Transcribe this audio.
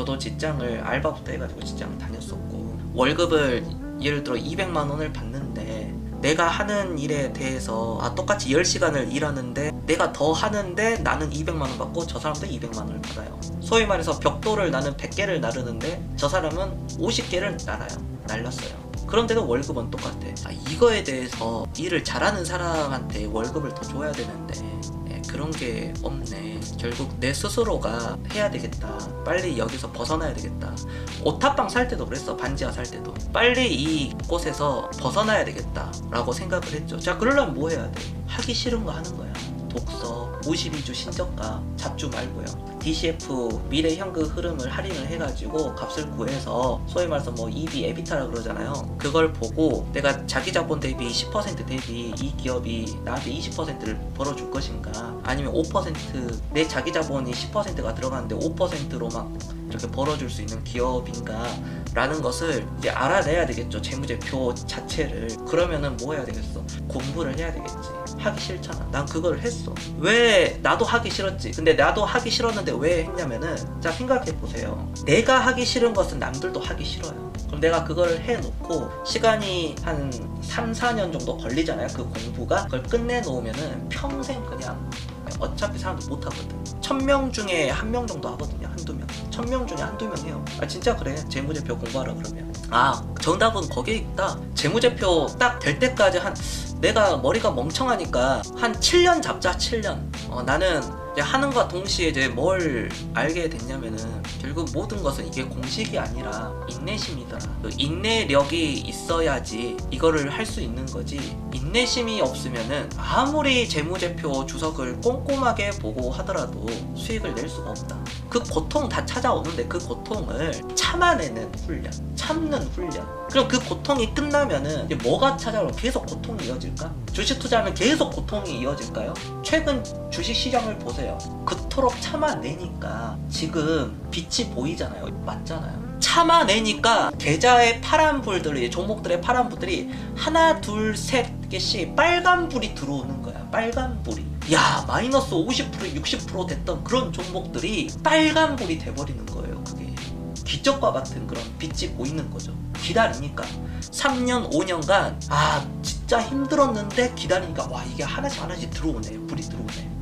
저도 직장을 알바부터 해가지고 직장을 다녔었고 월급을 예를 들어 200만 원을 받는데 내가 하는 일에 대해서 아 똑같이 10시간을 일하는데 내가 더 하는데 나는 200만 원 받고 저 사람도 200만 원을 받아요. 소위 말해서 벽돌을 나는 100개를 나르는데 저 사람은 50개를 날아요. 날렸어요. 그런데도 월급은 똑같아. 아, 이거에 대해서 일을 잘하는 사람한테 월급을 더 줘야 되는데 예, 그런 게 없네. 결국 내 스스로가 해야 되겠다. 빨리 여기서 벗어나야 되겠다. 오타빵 살 때도 그랬어. 반지하 살 때도. 빨리 이 곳에서 벗어나야 되겠다 라고 생각을 했죠. 자, 그러려면 뭐 해야 돼? 하기 싫은 거 하는 거야. 독서, 52주 신저가, 잡주 말고요. DCF 미래 현금 흐름을 할인을 해가지고 값을 구해서 소위 말해서 뭐 EB 에비타라 그러잖아요. 그걸 보고 내가 자기 자본 대비 10% 대비 이 기업이 나한테 20%를 벌어줄 것인가? 아니면 5%내 자기 자본이 10%가 들어가는데 5%로 막 이렇게 벌어줄 수 있는 기업인가? 라는 것을 이제 알아내야 되겠죠. 재무제표 자체를. 그러면은 뭐 해야 되겠어? 공부를 해야 되겠지 하기 싫잖아 난 그걸 했어 왜 나도 하기 싫었지 근데 나도 하기 싫었는데 왜 했냐면은 자 생각해 보세요 내가 하기 싫은 것은 남들도 하기 싫어요 그럼 내가 그걸 해놓고 시간이 한 3, 4년 정도 걸리잖아요 그 공부가 그걸 끝내놓으면은 평생 그냥 어차피 사람들 못 하거든. 천 명 중에 한 명 정도 하거든요. 한두 명. 천 명 중에 한두 명 해요. 아 진짜 그래. 재무제표 공부하라 그러면. 아 정답은 거기에 있다. 재무제표 딱 될 때까지 한 내가 머리가 멍청하니까 한 7년 잡자 7년. 어, 나는 이제 하는과 동시에 이제 뭘 알게 됐냐면은 결국 모든 것은 이게 공식이 아니라 인내심이더라. 그 인내력이 있어야지 이거를 할 수 있는 거지. 인내심이 없으면은 아무리 재무제표 주석을 꼼꼼하게 보고 하더라도 수익을 낼 수가 없다. 그 고통 다 찾아오는데 그 고통을 참아내는 훈련, 참는 훈련. 그럼 그 고통이 끝나면은 이제 뭐가 찾아오면 계속 고통이 이어질까? 주식 투자하면 계속 고통이 이어질까요? 최근 주식 시장을 보세요. 그토록 참아내니까 지금 빛이 보이잖아요. 맞잖아요. 참아내니까 계좌의 파란 불들이 종목들의 파란 불들이 하나 둘 셋 개씩 빨간 불이 들어오는 거야. 빨간 불이. 야 마이너스 50% 60% 됐던 그런 종목들이 빨간 불이 돼버리는 거예요. 그게 기적과 같은 그런 빛이 보이는 거죠. 기다리니까 3년 5년간 아 진짜 힘들었는데 기다리니까 와 이게 하나씩 하나씩 들어오네 불이 들어오네